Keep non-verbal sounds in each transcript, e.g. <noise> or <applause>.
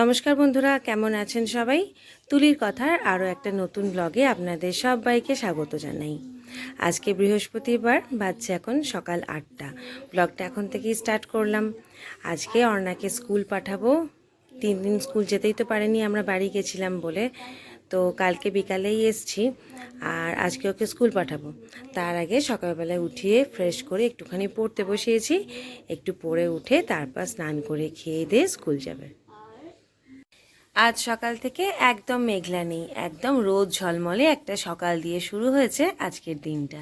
নমস্কার বন্ধুরা, কেমন আছেন সবাই? তুলির কথার আরও একটা নতুন ব্লগে আপনাদের সবাইকে স্বাগত জানাই। আজকে বৃহস্পতিবার, বাজছে এখন সকাল আটটা। ব্লগটা এখন থেকেই স্টার্ট করলাম। আজকে অর্ণাকে স্কুল পাঠাবো। তিন দিন স্কুল যেতেই তো পারেনি, আমরা বাড়ি গেছিলাম বলে। তো কালকে বিকালেই এসছি, আর আজকে ওকে স্কুল পাঠাবো। তার আগে সকালবেলায় উঠিয়ে ফ্রেশ করে একটুখানি পড়তে বসিয়েছি। একটু পড়ে উঠে তারপর স্নান করে খেয়ে দিয়ে স্কুল যাবে। আজ সকাল থেকে একদম মেঘলা নেই, একদম রোদ ঝলমলে একটা সকাল দিয়ে শুরু হয়েছে আজকের দিনটা।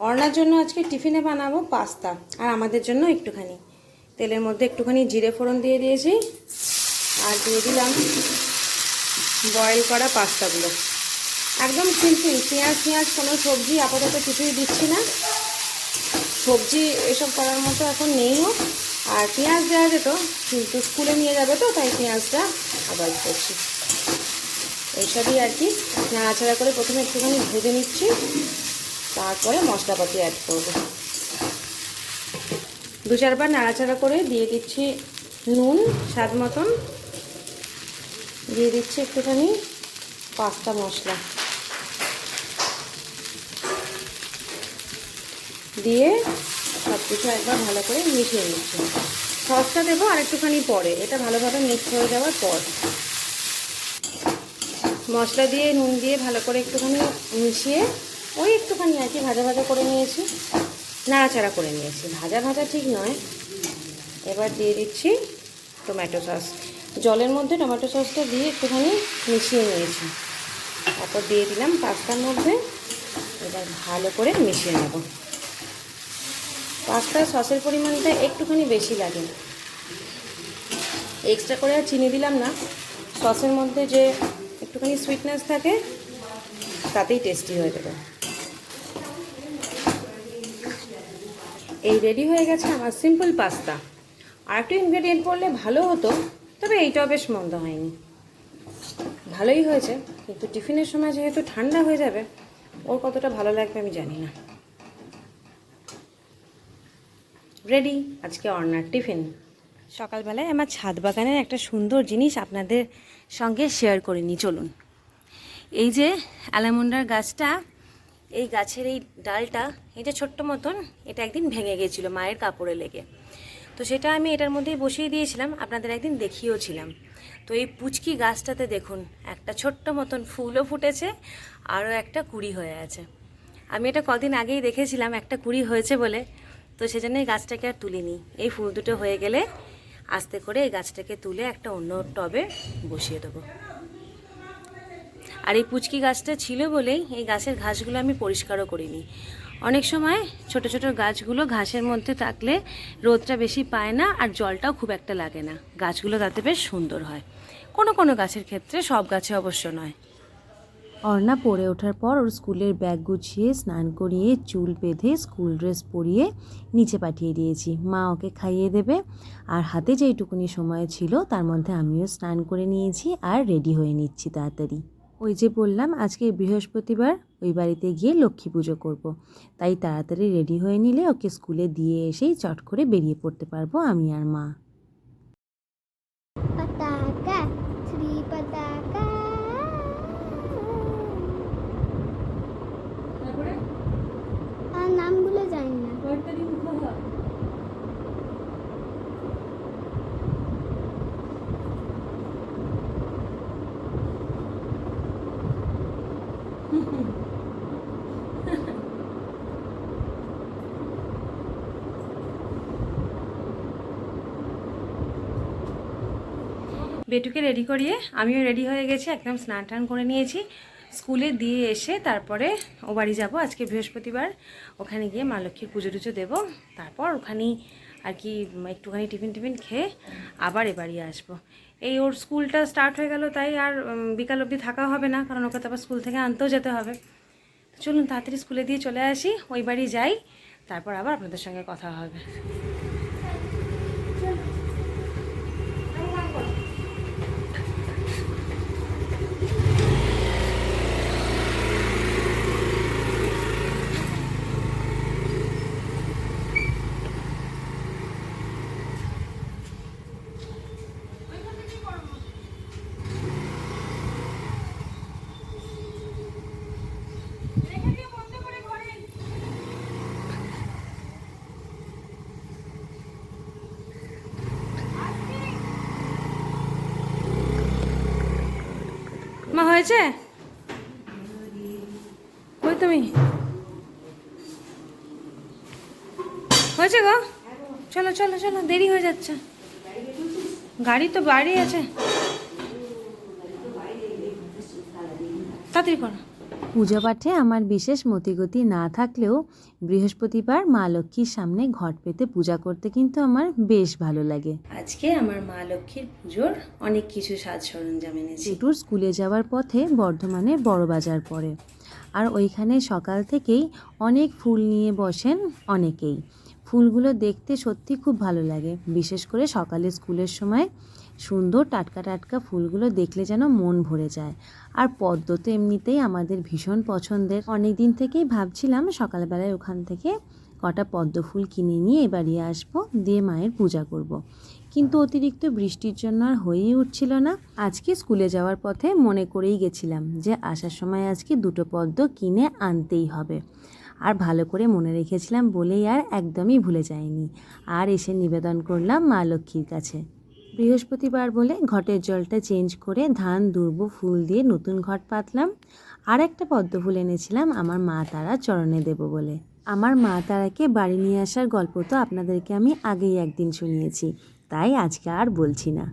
অর্ণার জন্য আজকে টিফিনে বানাবো পাস্তা, আর আমাদের জন্য একটুখানি। তেলের মধ্যে একটুখানি জিরে ফোড়ন দিয়ে দিয়েছি, আর দিয়ে দিলাম বয়েল করা পাস্তাগুলো। একদম সিম্পল, পেঁয়াজ পেঁয়াজ কোনো সবজি আপাতত কিছুই দিচ্ছি না। সবজি এসব করার মতো এখন নেইও। আর পেঁয়াজ দেওয়া যেত, কিন্তু স্কুলে নিয়ে যাবে তো, তাই পেঁয়াজটা আবার করছি। এইসবই আর কি, নাড়াচাড়া করে প্রথমে একটুখানি ভেজে নিচ্ছি, তারপরে মশলাপাতি অ্যাড করব। দু চারবার নাড়াচাড়া করে দিয়ে দিচ্ছি নুন, স্বাদ মতন। দিয়ে দিচ্ছি একটুখানি পাঁচটা মশলা। দিয়ে সব কিছু একবার ভালো করে মিশিয়ে নিচ্ছি। সসটা দেবো আর একটুখানি পরে। এটা ভালোভাবে মিক্স হয়ে যাওয়ার পর। মশলা দিয়ে, নুন দিয়ে ভালো করে একটুখানি মিশিয়ে ওই একটুখানি আর কি ভাজা ভাজা করে নিয়েছি। নাড়াচাড়া করে নিয়েছি। ভাজা ভাজা ঠিক নয়। এবার দিয়ে দিচ্ছি টমেটো সস জলের মধ্যে টমেটো সসটা দিয়ে একটুখানি মিশিয়ে নিয়েছি। তারপর দিয়ে দিলাম পাস্তার মধ্যে। এবার ভালো করে মিশিয়ে নেব। পাস্তার সসের পরিমাণটা একটুখানি বেশি লাগে। এক্সট্রা করে আর চিনি দিলাম না। সসের মধ্যে যে একটুখানি সুইটনেস থাকে, তাতেই টেস্টি হয়ে যাবে। এই রেডি হয়ে গেছে আমার সিম্পল পাস্তা আর একটু ইনগ্রেডিয়েন্ট পড়লে ভালো হতো, তবে এইটাও বেশ মন্দ হয়নি। ভালোই হয়েছে, কিন্তু টিফিনের সময় যেহেতু ঠান্ডা হয়ে যাবে, ওর কতটা ভালো লাগবে আমি জানি না। রেডি আজকে অর্নার টিফিন। সকালবেলায় আমার ছাদ বাগানের একটা সুন্দর জিনিস আপনাদের সঙ্গে শেয়ার করে নিই, চলুন। এই যে অ্যালামন্ডার গাছটা, এই গাছের এই ডালটা এটা ছোট্ট মতন, এটা একদিন ভেঙে গেছিল মায়ের কাপড়ে লেগে। তো সেটা আমি এটার মধ্যেই বসিয়ে দিয়েছিলাম, আপনাদের একদিন দেখিয়েওছিলাম। তো এই পুচকি গাছটাতে দেখুন, একটা ছোট্ট মতন ফুলও ফুটেছে, আরও একটা কুড়ি হয়ে আছে। আমি এটা কদিন আগেই দেখেছিলাম, একটা কুড়ি হয়েছে বলে। তো সেজন্য এই গাছটাকে আর তুলিনি। এই ফুল দুটো হয়ে গেলে আস্তে করে এই গাছটাকে তুলে একটা অন্য টবে বসিয়ে দেবো। আর এই পুচকি গাছটা ছিল বলেই এই গাছের ঘাসগুলো আমি পরিষ্কারও করিনি। অনেক সময় ছোট ছোট গাছগুলো ঘাসের মধ্যে থাকলে রোদটা বেশি পায় না আর জলটাও খুব একটা লাগে না। গাছগুলো তাতে বেশ সুন্দর হয়। কোনো কোনো গাছের ক্ষেত্রে সব গাছে অবশ্য নয়। অর্ণা পড়ে ওঠার পর ওর স্কুলের ব্যাগ গুছিয়ে স্নান করিয়ে চুল বেঁধে স্কুল ড্রেস পরিয়ে নিচে পাঠিয়ে দিয়েছি। মা ওকে খাইয়ে দেবে। আর হাতে যেইটুকুনি সময় ছিল, তার মধ্যে আমিও স্নান করে নিয়েছি আর রেডি হয়ে নিচ্ছি তাড়াতাড়ি। ওই যে বললাম, আজকে বৃহস্পতিবার, ওই বাড়িতে গিয়ে লক্ষ্মী পুজো করব। তাই তাড়াতাড়ি রেডি হয়ে নিলে ওকে স্কুলে দিয়ে এসেই চট করে বেরিয়ে পড়তে পারব আমি আর মা Pataka, three pataka. আর নামগুলো জানি না বেটুকে রেডি করিয়ে আমিও রেডি হয়ে গেছি, একদম স্নান টান করে নিয়েছি। স্কুলে দিয়ে এসে তারপরে ও বাড়ি যাব আজকে বৃহস্পতিবার। ওখানে গিয়ে মা লক্ষ্মীর পুজো টুজো দেবো। তারপর ওখানেই আর কি একটুখানি টিফিন টিফিন খেয়ে আবার এ বাড়ি আসব। এই ওর স্কুলটা স্টার্ট হয়ে গেল, তাই আর বিকাল অব্দি থাকা হবে না, কারণ ওকে তো আবার স্কুল থেকে আনতেও যেতে হবে। তো চলুন তাড়াতাড়ি স্কুলে দিয়ে চলে আসি, ওই বাড়ি যাই, তারপর আবার আপনাদের সঙ্গে কথা হবে। হয়েছে? কই তুমি? হয়েছে গো? চলো চলো চলো, দেরি হয়ে যাচ্ছে। গাড়ি তো বাড়ি আছে। তাড়াতাড়ি করো। পূজা পাঠে আমার বিশেষ মতিগতি না থাকলেও বৃহস্পতিবার মা লক্ষ্মীর সামনে ঘট পেতে পূজা করতে কিন্তু আমার বেশ ভালো লাগে। আজকে আমার মা লক্ষ্মীর পুজোর অনেক কিছু সাজ সরঞ্জাম এনেছি। জেঠুর স্কুলে যাওয়ার পথে বর্ধমানে বড় বাজার পড়ে। আর ওইখানে সকাল থেকেই অনেক ফুল নিয়ে বসেন অনেকেই। ফুলগুলো দেখতে সত্যি খুব ভালো লাগে। বিশেষ করে সকালে স্কুলের সময় সুন্দর টাটকা টাটকা ফুলগুলো দেখলে যেন মন ভরে যায়। আর পদ্ম তো এমনিতেই আমাদের ভীষণ পছন্দের। অনেক দিন থেকেই ভাবছিলাম সকালবেলায় ওখান থেকে কটা পদ্ম ফুল কিনে নিয়ে এবারে আসব, দিয়ে মায়ের পূজা করব। কিন্তু অতিরিক্ত বৃষ্টির জন্য আর হয়েই উঠছিল না। আজকে স্কুলে যাওয়ার পথে মনে করেই গেছিলাম যে আসার সময় আজকে দুটো পদ্ম কিনে আনতেই হবে। আর ভালো করে মনে রেখেছিলাম বলেই আর একদমই ভুলে যাইনি। আর এসে নিবেদন করলাম মা লক্ষ্মীর কাছে। বৃহস্পতিবার বলে ঘটের জলটা চেঞ্জ করে ধান, দুর্ব, ফুল দিয়ে নতুন ঘট পাতলাম। আর একটা পদ্ম ফুল এনেছিলাম, আমার মা তারা চরণে দেব বলে। আমার মা তারাকে বাড়ি নিয়ে আসার গল্প তো আপনাদেরকে আমি আগেই একদিন শুনিয়েছি, তাই আজকে আর বলছি না।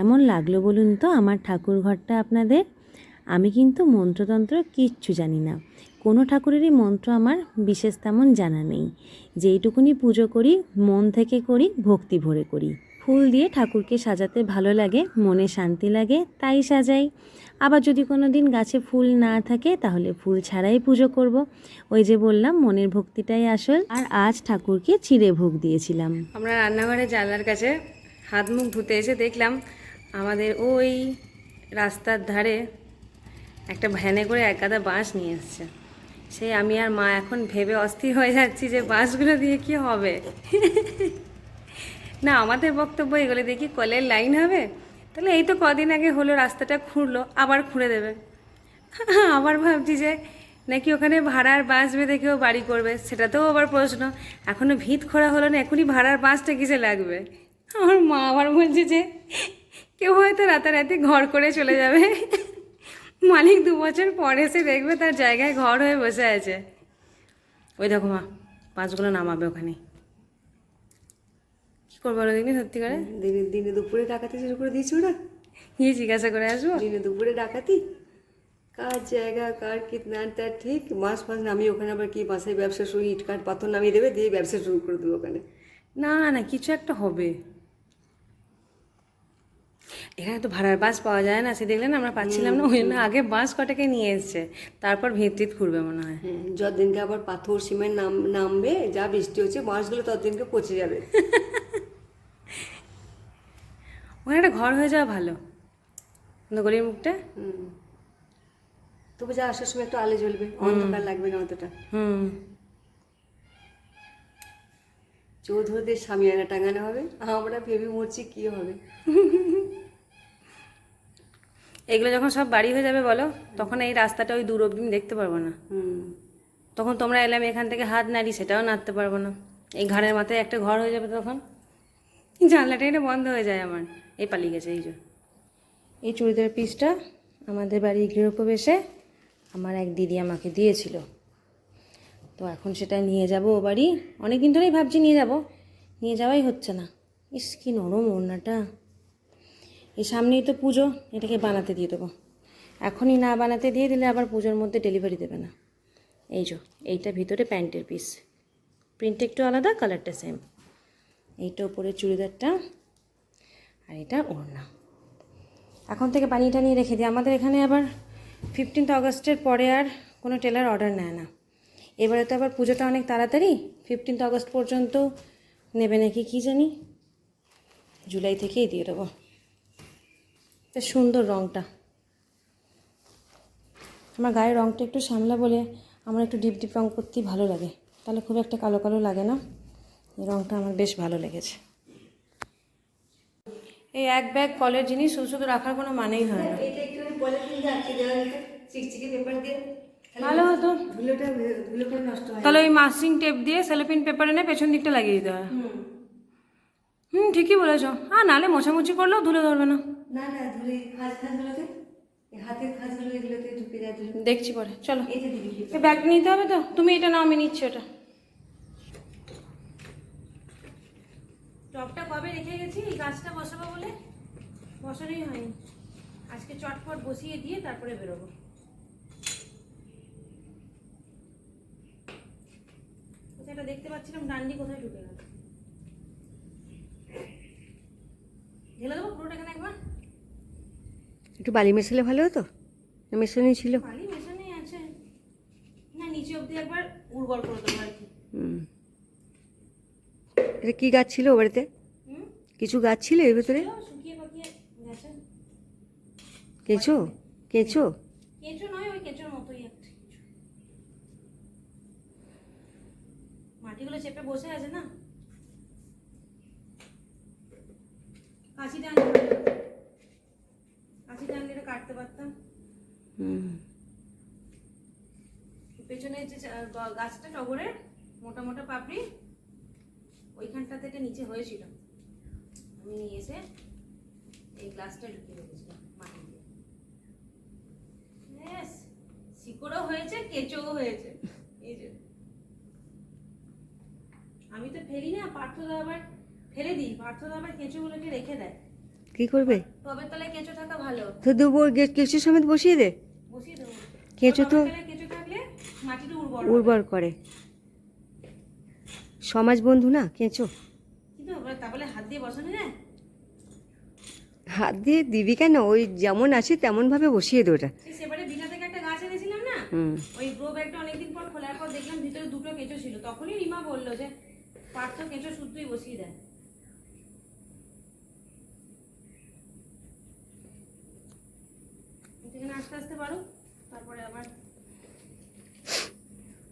কেমন লাগল বলুন তো? আমার ঠাকুর ঘরটা আপনাদের? আমি কিন্তু মন্ত্রতন্ত্র কিচ্ছু জানি না। কোনো ঠাকুরেরই মন্ত্র আমার বিশেষ তেমন জানা নেই। যেইটুকুনি পুজো করি, মন থেকে করি, ভক্তি ভরে করি। ফুল দিয়ে ঠাকুরকে সাজাতে ভালো লাগে, মনে শান্তি লাগে, তাই সাজাই। আবার যদি কোনো দিন গাছে ফুল না থাকে, তাহলে ফুল ছাড়াই পুজো করব। ওই যে বললাম, মনের ভক্তিটাই আসল। আর আজ ঠাকুরকে চিড়ে ভোগ দিয়েছিলাম। আমরা রান্নাঘরে জানলার কাছে হাত মুখ ধুতে এসে দেখলাম আমাদের ওই রাস্তার ধারে একটা ভ্যানে করে এক গাদা বাঁশ নিয়ে এসছে। সেই আমি আর মা এখন ভেবে অস্থির হয়ে যাচ্ছি যে বাঁশগুলো দিয়ে কি হবে। না, আমাদের বক্তব্য এগুলো দেখি কলের লাইন হবে? তাহলে এই তো কদিন আগে হলো রাস্তাটা খুঁড়লো, আবার খুঁড়ে দেবে। আবার ভাবছি যে নাকি ওখানে ভাড়ার বাঁশ বেঁধে কেউ বাড়ি করবে, সেটাতেও আবার প্রশ্ন। এখনও ভিত খোঁড়া হলো না, এখনই ভাড়ার বাঁশটা কিসে লাগবে? আমার মা আবার বলছে যে কেউ হয়তো রাতারাতি ঘর করে চলে যাবে। মালিক দু বছর পরে এসে দেখবে তার জায়গায় ঘর হয়ে বসে আছে। ওই দেখো মা পাঁচগুলো নামাবে ওখানে। কী করব বলো দেখবি সত্যি করে? দিনে দিনে দুপুরে ডাকাতি শুরু করে দিয়েছি ওরা। গিয়ে জিজ্ঞাসা করে আসব? দিনে দুপুরে ডাকাতি? কার জায়গা কার কি না তার ঠিক? মাস ফাস নামিয়ে ওখানে আবার কি মাসের ব্যবসা শুরু? ইট কাঠ পাথর নামিয়ে দেবে দিয়ে ব্যবসা শুরু করে দেবে ওখানে। না না কিছু একটা হবে। এখানে তো ভাড়ার বাস পাওয়া যায় না সে দেখলেন আমরা পাচ্ছিলাম না ওই জন্য আগে বাস কটাকে নিয়ে এসছে তারপর ভিত্তিত খুঁড়বে মনে হয়। যতদিনকে আবার পাথর সিমেন্ট নাম নামবে যা বৃষ্টি হচ্ছে বাঁশগুলো ততদিনকে পচে যাবে। <laughs> ওখানে একটা ঘর হয়ে যাওয়া ভালো গলির মুখটা। হুম। তবু যা আসার সময় একটু আলো জ্বলবে অন্ধকার লাগবে না অতটা। হুম। চৌধুরীদের সামিয়ানা টাঙানো হবে। আমরা ভেবে মরছি কি হবে? এগুলো যখন সব বাড়ি হয়ে যাবে বলো তখন এই রাস্তাটা ওই দূর অব্দি দেখতে পারব না। তখন তোমরা এলাম এখান থেকে হাত নাড়ি সেটাও নাড়তে পারব না। এই ঘরের মাথায় একটা ঘর হয়ে যাবে তখন। জানলাটা এটা বন্ধ হয়ে যায় আমার। এই পালিয়ে গেছে এই যে। এই চুড়িদার পিসটা আমাদের বাড়ির গৃহপ্রবেশে আমার এক দিদি আমাকে দিয়েছিল। তো এখন সেটা নিয়ে যাব ও বাড়ি। অনেক দিন ধরেই ভাবছি নিয়ে যাব। নিয়ে যাওয়াই হচ্ছে না। ইস, কি নরম ওড়নাটা। এই সামনেই তো পুজো, এটাকে বানাতে দিয়ে দেবো। এখনই না বানাতে দিয়ে দিলে আবার পুজোর মধ্যে ডেলিভারি দেবে না। এই যো, এইটা ভিতরে প্যান্টের পিস প্রিন্ট একটু আলাদা কালারটা সেম এইটা উপরে চুড়িদারটা, আর এটা ওড়না। এখন থেকে বানিয়ে টানিয়ে রেখে দিই। আমাদের এখানে আবার ফিফটিন্থ আগস্টের পরে আর কোনো টেলার অর্ডার নেয় না। এবারে তো আবার পুজোটা অনেক তাড়াতাড়ি ফিফটিন্থ আগস্ট পর্যন্ত নেবে নাকি কী জানি? জুলাই থেকেই দিয়ে দেবো। বেশ সুন্দর রঙটা আমার গায়ের রঙটা একটু সামলা বলে আমার একটু ডিপ ডিপ রঙ করতেই ভালো লাগে। তাহলে খুব একটা কালো কালো লাগে না। এই রঙটা আমার বেশ ভালো লেগেছে। এই এক ব্যাগ কলের জিনিস, শুধু শুধু রাখার কোনো মানেই হয় না। ভালো হতো। হয়। তাহলে ওই মাস্কিং টেপ দিয়ে সেলোপিন পেপার এনে পেছন দিকটা লাগিয়ে দিতে হয়। হুম। হুম ঠিকই বলেছ। আর নালে মোছামুছি করলেও ধুলে ধরবে না। না না ধুলে খাজ খাজগুলোতে হাতের খাজগুলো এগুলোতে ঢুকে যায় দেখছি পরে চলো। ব্যাগ নিতে হবে তো তুমি এটা নাও আমি নিচ্ছি ওটা। টবটা কবে রেখে গেছি? এই গাছটা বসাবো বলে? বসানোই হয়নি। আজকে চটপট বসিয়ে দিয়ে তারপরে বেরোবো। একটা দেখতে পাচ্ছিলাম ডান্ডি কোথায় ঢুকে গেল? ঢেলে দেবো পুরোটা এখানে একবার? একটু বালি মেশালে ভালো হতো? না মেশানোই ছিল? বালি মেশানোই আছে। না নিচে অবধি একবার উর্বর করে দেবো আর কি। হুম। এটা কি গাছ ছিল ও বাড়িতে? হুম? কিছু গাছ ছিল এর ভেতরে? কেঁচো? কেঁচো? কেঁচো নয় ওই কেঁচোর মতোই একটা কিছু। মাটিগুলো চেপে বসে আছে না? কাঁচি টানলে। কাঁচি টানলে এটা কাটতে পারতাম। পেছনে যে গাছটা টগরের মোটা মোটা পাপড়ি ওইখানটা থেকে নিচে হয়েছিল। আমি নিয়ে এসে এই গ্লাসটা ঢুকিয়ে রেখেছিলাম মাটি দিয়ে। শিকড়ও হয়েছে কেঁচোও হয়েছে। এই যে। আমি তো ফেলি না পার্থ দা আবার ফেলে দিই। পার্থ দা আবার কেঁচোগুলোকে রেখে দেয়। কি করবে? টবের তলায় কেঁচো থাকা ভালো। তো দেবো কেঁচো সমেত বসিয়ে দে। বসিয়ে দেবো। কেঁচো তো- কেঁচো থাকলে মাটিটা উর্বর উর্বর করে। সমাজ বন্ধু না কেঁচো। কিন্তু তা বলে হাত দিয়ে বসানো যায় হাত দিয়ে দিবি কেন? ওই যেমন আছে তেমন ভাবে বসিয়ে দে ওটা। সেবারে বিনা থেকে একটা গাছ এনেছিলাম না? ওই গ্রো ব্যাগটা অনেকদিন পর খোলার পর দেখলাম ভিতরে দুটো কেঁচো ছিল। তখনই রিমা বলল যে পার্থ কেঁচো শুদ্ধই বসিয়ে দেয়। এখানে আস্তে আস্তে পারো তারপরে আবার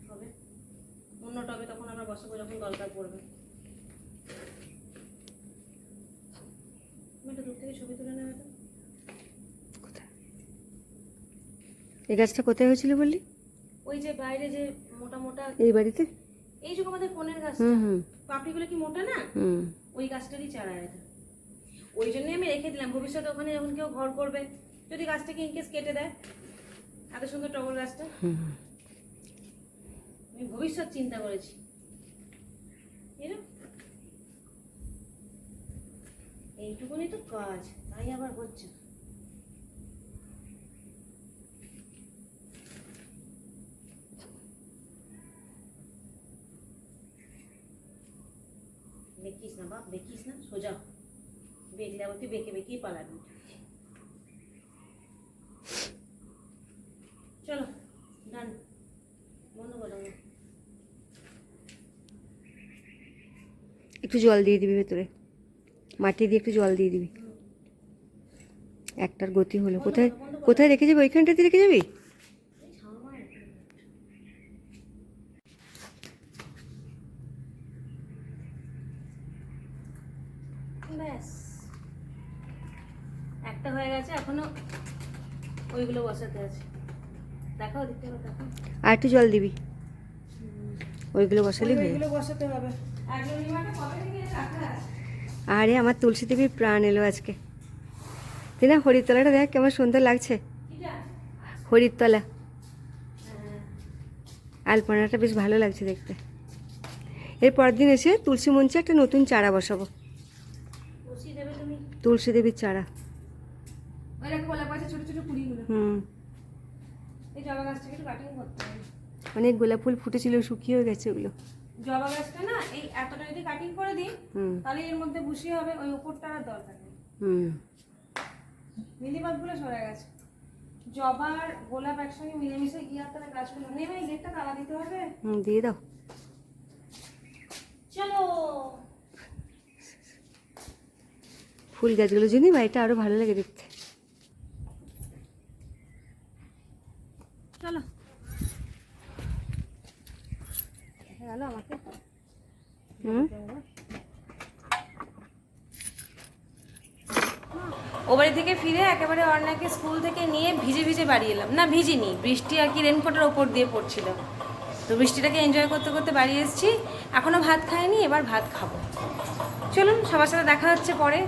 হবে অন্য টবে তখন আমরা বসাবো যখন দরকার পড়বে। একটু দূর থেকে ছবি তুলে নেবে এই গাছটা কোথায় হয়েছিল বললি? ওই যে বাইরে যে মোটা মোটা এই বাড়িতে? এই যে আমাদের কোনের গাছ। হুম হুম। পাপড়িগুলো কি মোটা না? ওই গাছটারই চারা এটা। ওই জন্যই আমি রেখে দিলাম। ভবিষ্যতে ওখানে যখন কেউ ঘর করবে যদি গাছটাকে ইনকেস কেটে দেয় এত সুন্দর টগর গাছটা। আমি ভবিষ্যৎ চিন্তা করেছি? এইটুকুনি তো কাজ তাই আবার হচ্ছে না। বেকিস না বাপ বেকিস না সোজা। হ। বেগলে আবার তুই বেঁকে বেঁকেই পালাবি। চলো ডান বন্ধ করো একটু জল দিয়ে দিবি ভেতরে। মাটি দিয়ে একটু জল দিয়ে দিবি। একটার গতি হলো। কোথায় কোথায় রেখে যাবি? ওইখানটাতে রেখে যাবি? একটা হয়ে গেছে এখনও ওইগুলো বসাতে আছে। দেখাও দেখতে হবে দেখো আর একটু জল দিবি। ওইগুলো বসালেই হয়ে ওইগুলো বসাতে হবে। অ্যাগ্লোনিমাটা কবে থেকে রাখা আছে আরে আমার তুলসী দেবীর প্রাণ এলো আজকে। তুই না হরিতলাটা দেখ কেমন সুন্দর লাগছে। কিটা হরিতলা। আলপনাটা বেশ ভালো লাগছে দেখতে। এর পরের দিন এসে তুলসী মঞ্চে একটা নতুন চারা বসাবো। তুলসী দেবীর চারা। ওই দেখো গোলাপ গাছের ছোট ছোট কুড়িগুলো হুম। এই জবা গাছটাকে একটু কাটিং করতে হবে। অনেক গোলাপ ফুল ফুটেছিল শুকিয়েও গেছে ওগুলো। জবা গাছটা না এই এতটা যদি কাটিং করে দিই তাহলে এর মধ্যে বসিয়ে হবে ওই উপরটা আর দরকার নেই। হুম। মিলিবাগগুলো সরে গেছে। জবার গোলাপ একসঙ্গে মিলেমিশে গিয়ে আর তারা গাছগুলো নেবে এই গেটটা তালা দিতে হবে হুম দিয়ে দাও। চলো। ফুল গাছগুলোর জন্যই বাড়িটা আরও ভালো লাগে দেখতে। দেখা আমাকে ও বাড়ি থেকে ফিরে একেবারে অর্ণাকে স্কুল থেকে নিয়ে ভিজে ভিজে বাড়ি এলাম। না ভিজিনি বৃষ্টি আর কি রেনকোটের ওপর দিয়ে পড়ছিল। তো বৃষ্টিটাকে এনজয় করতে করতে বাড়ি এসেছি। এখনও ভাত খাইনি এবার ভাত খাব। চলুন সবার সাথে দেখা হচ্ছে পরে।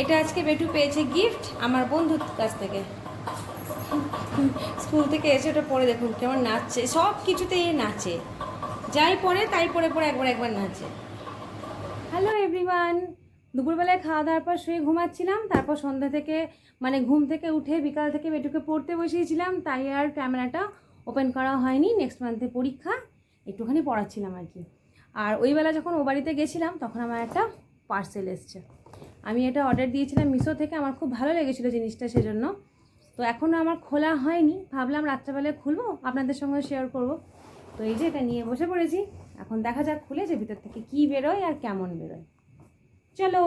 এটা আজকে বেটু পেয়েছে গিফট আমার বন্ধুর কাছ থেকে। স্কুল থেকে এসে ওটা পরে দেখুন কেমন নাচছে। সব কিছুতে এ নাচে। যাই পরে তাই পরে পরে একবার একবার নাচে। হ্যালো এভরিওয়ান দুপুরবেলায় খাওয়া দাওয়ার পর শুয়ে ঘুমাচ্ছিলাম, তারপর সন্ধ্যা থেকে মানে ঘুম থেকে উঠে বিকাল থেকে বেটুকে পড়তে বসিয়েছিলাম, তাই আর ক্যামেরাটা ওপেন করা হয়নি। নেক্সট মান্থে পরীক্ষা, একটুখানি পড়াচ্ছিলাম আর কি। আর ওই বেলা যখন ও বাড়িতে গেছিলাম, তখন আমার একটা পার্সেল এসছে। আমি এটা অর্ডার দিয়েছিলাম মিশো থেকে, আমার খুব ভালো লেগেছিলো জিনিসটা সেজন্য। তো এখনও আমার খোলা হয়নি, ভাবলাম রাত্রেবেলায় খুলবো, আপনাদের সঙ্গে শেয়ার করব। তো এই যে এটা নিয়ে বসে পড়েছি। এখন দেখা যাক খুলে যে ভিতর থেকে কী বেরোয় আর কেমন বেরোয়। চলো।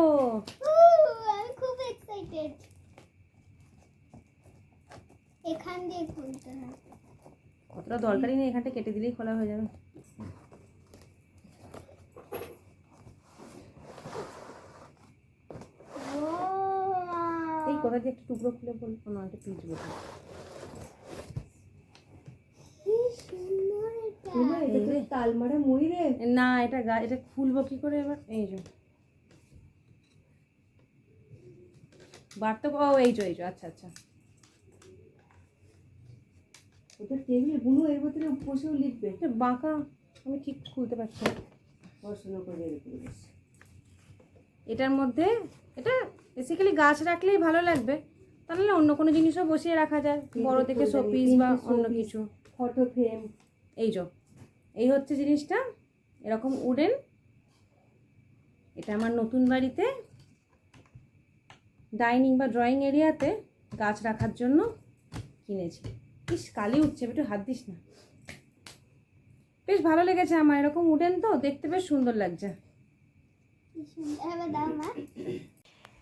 খুব এক্সাইটেড এখান দিয়ে খুলতে হবে। কতটা দরকারই নেই এখানটা কেটে দিলেই খোলা হয়ে যাবে। এই কোথা দিয়ে একটা টুকরো খুলে বলব কোনো একটা পিচ বলব কি সুন্দর এটা এটা তো তালমারা মই রে না এটা গা এটা খুলবো কি করে এবার? এই যে। বাড়তে ও এই যে এই যে আচ্ছা আচ্ছা। ওটা টেবিলে বুনু এর ভিতরে বসেও লিখবে। এটা বাঁকা আমি ঠিক খুলতে পারছি না। পড়াশোনা করে এটার মধ্যে এটা বেসিক্যালি গাছ রাখলেই ভালো লাগবে। তাহলে অন্য কোনো জিনিসও বসিয়ে রাখা যায়। বড় থেকে শোপিস বা অন্য কিছু। ফটো ফ্রেম এই যো। এই হচ্ছে জিনিসটা, এরকম উডেন। এটা আমার নতুন বাড়িতে, ডাইনিং বা ড্রয়িং এরিয়াতে গাছ রাখার জন্য কিনেছি। ইস, কালি উঠছে একটু হাত দিস না। বেশ ভালো লেগেছে আমার, এরকম উডেন তো, দেখতে বেশ সুন্দর লাগছে।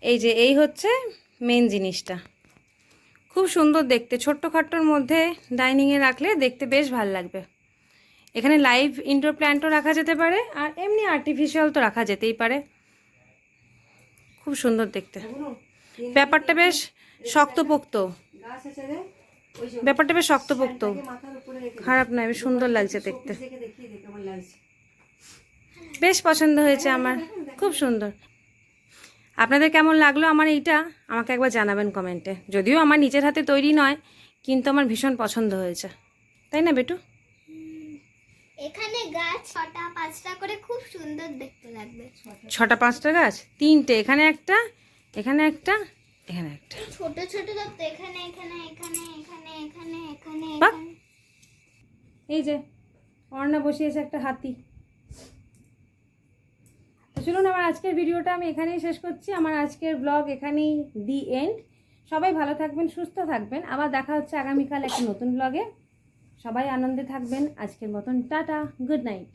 এই যে, এই হচ্ছে মেন জিনিসটা। খুব সুন্দর দেখতে, ছোট্ট খাট্টোর মধ্যে ডাইনিংয়ে রাখলে দেখতে বেশ ভালো লাগবে। এখানে লাইভ ইনডোর প্ল্যান্টও রাখা যেতে পারে আর এমনি আর্টিফিশিয়াল তো রাখা যেতেই পারে। খুব সুন্দর দেখতে। ব্যাপারটা বেশ শক্তপোক্ত। ব্যাপারটা বেশ শক্তপোক্ত। খারাপ নয় বেশ সুন্দর লাগছে দেখতে। বেশ পছন্দ হয়েছে আমার। খুব সুন্দর। আপনাদের কেমন লাগল আমার এইটা? আমাকে একবার জানাবেন কমেন্টে। যদিও আমার নিজের হাতে তৈরি নয় কিন্তু আমার ভীষণ পছন্দ হয়েছে। তাই না বেটু? এখানে গাছ ছটা পাঁচটা করে খুব সুন্দর দেখতে লাগবে। ছটা পাঁচটা গাছ? তিনটে এখানে একটা এখানে একটা এখানে একটা। ছোট ছোট তো এখানে এখানে এখানে এখানে এখানে এখানে। এই যে অর্ণা বসিয়েছে একটা হাতি। চলুন আমার আজকের ভিডিওটা আমি এখানেই শেষ করছি। আমার আজকের ব্লগ এখানেই দি এন্ড সবাই ভালো থাকবেন সুস্থ থাকবেন। আবার দেখা হচ্ছে আগামীকাল একটা নতুন ব্লগে সবাই আনন্দে থাকবেন। আজকের মতন টাটা গুড নাইট